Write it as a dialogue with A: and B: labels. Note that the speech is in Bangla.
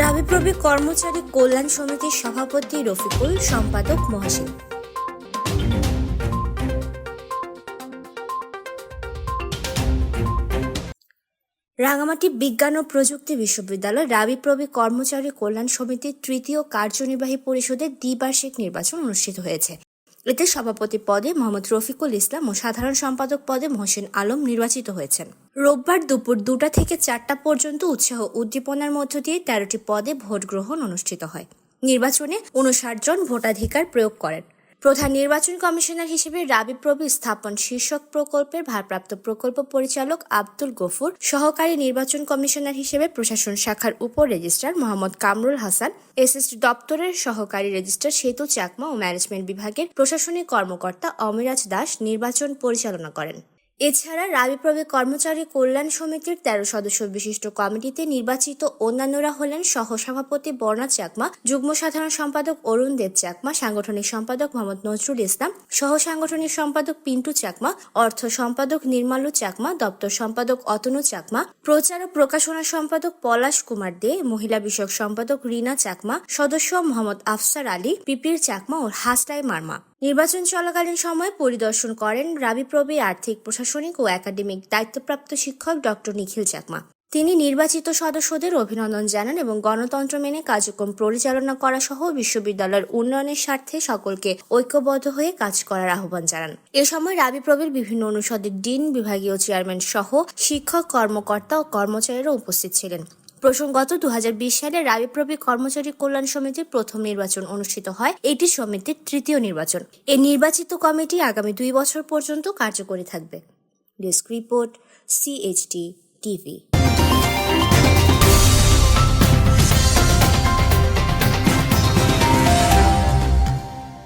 A: রাবিপ্রবি কর্মচারী কল্যাণ সমিতির সভাপতি রফিকুল, সম্পাদক মহাসিন। রাঙামাটি বিজ্ঞান ও প্রযুক্তি বিশ্ববিদ্যালয় রাবিপ্রবি কর্মচারী কল্যাণ সমিতির তৃতীয় কার্যনির্বাহী পরিষদের দ্বিবার্ষিক নির্বাচন অনুষ্ঠিত হয়েছে। এতে সভাপতি পদে মোহাম্মদ রফিকুল ইসলাম ও সাধারণ সম্পাদক পদে মহসিন আলম নির্বাচিত হয়েছেন। রোববার দুপুর দুটা থেকে চারটা পর্যন্ত উৎসাহ উদ্দীপনার মধ্য দিয়ে তেরোটি পদে ভোট গ্রহণ অনুষ্ঠিত হয়। নির্বাচনে উনষাট জন ভোটাধিকার প্রয়োগ করেন। প্রধান নির্বাচন কমিশনার হিসেবে রাবি প্রবি স্থাপন শীর্ষক প্রকল্পের ভারপ্রাপ্ত প্রকল্প পরিচালক আব্দুল গফুর, সহকারী নির্বাচন কমিশনার হিসেবে প্রশাসন শাখার উপ রেজিস্ট্রার মোহাম্মদ কামরুল হাসান এসএসটি দপ্তরের সহকারী রেজিস্ট্রার সেতু চাকমা ও ম্যানেজমেন্ট বিভাগের প্রশাসনিক কর্মকর্তা অমিরাজ দাস নির্বাচন পরিচালনা করেন। এছাড়া রাবিপ্রবি কর্মচারী কল্যাণ সমিতির তেরো সদস্য বিশিষ্ট কমিটিতে নির্বাচিত অন্যান্যরা হলেন সহসভাপতি বর্ণা চাকমা, যুগ্ম সাধারণ সম্পাদক অরুণ দেব চাকমা, সাংগঠনিক সম্পাদক মোহাম্মদ নজরুল ইসলাম সহ সাংগঠনিক সম্পাদক পিন্টু চাকমা, অর্থ সম্পাদক নির্মালু চাকমা, দপ্তর সম্পাদক অতনু চাকমা, প্রচার ও প্রকাশনা সম্পাদক পলাশ কুমার দে, মহিলা বিষয়ক সম্পাদক রিনা চাকমা, সদস্য মোহাম্মদ আফসার আলী, পিপির চাকমা ও হাসটাই মার্মা। নির্বাচন চলাকালীন সময়ে পরিদর্শন করেন রাবিপ্রবি আর্থিক, প্রশাসনিক ও একাডেমিক দায়িত্বপ্রাপ্ত শিক্ষক ডক্টর নিখিল চাকমা। তিনি নির্বাচিত সদস্যদের অভিনন্দন জানান এবং গণতন্ত্র মেনে কার্যক্রম পরিচালনা করা সহ বিশ্ববিদ্যালয়ের উন্নয়নের স্বার্থে সকলকে ঐক্যবদ্ধ হয়ে কাজ করার আহ্বান জানান। এ সময় রাবি রাবিপ্রবির বিভিন্ন অনুষদের ডিন, বিভাগীয় চেয়ারম্যান সহ শিক্ষক, কর্মকর্তা ও কর্মচারীরা উপস্থিত ছিলেন। প্রসঙ্গত দু হাজার বিশ সালে রাবিপ্রবি কর্মচারী কল্যাণ সমিতির প্রথম নির্বাচন অনুষ্ঠিত হয়। এটি সমিতির তৃতীয় নির্বাচন। এই নির্বাচিত কমিটি আগামী দুই বছর পর্যন্ত কার্যকরী থাকবে। Desk report CHT TV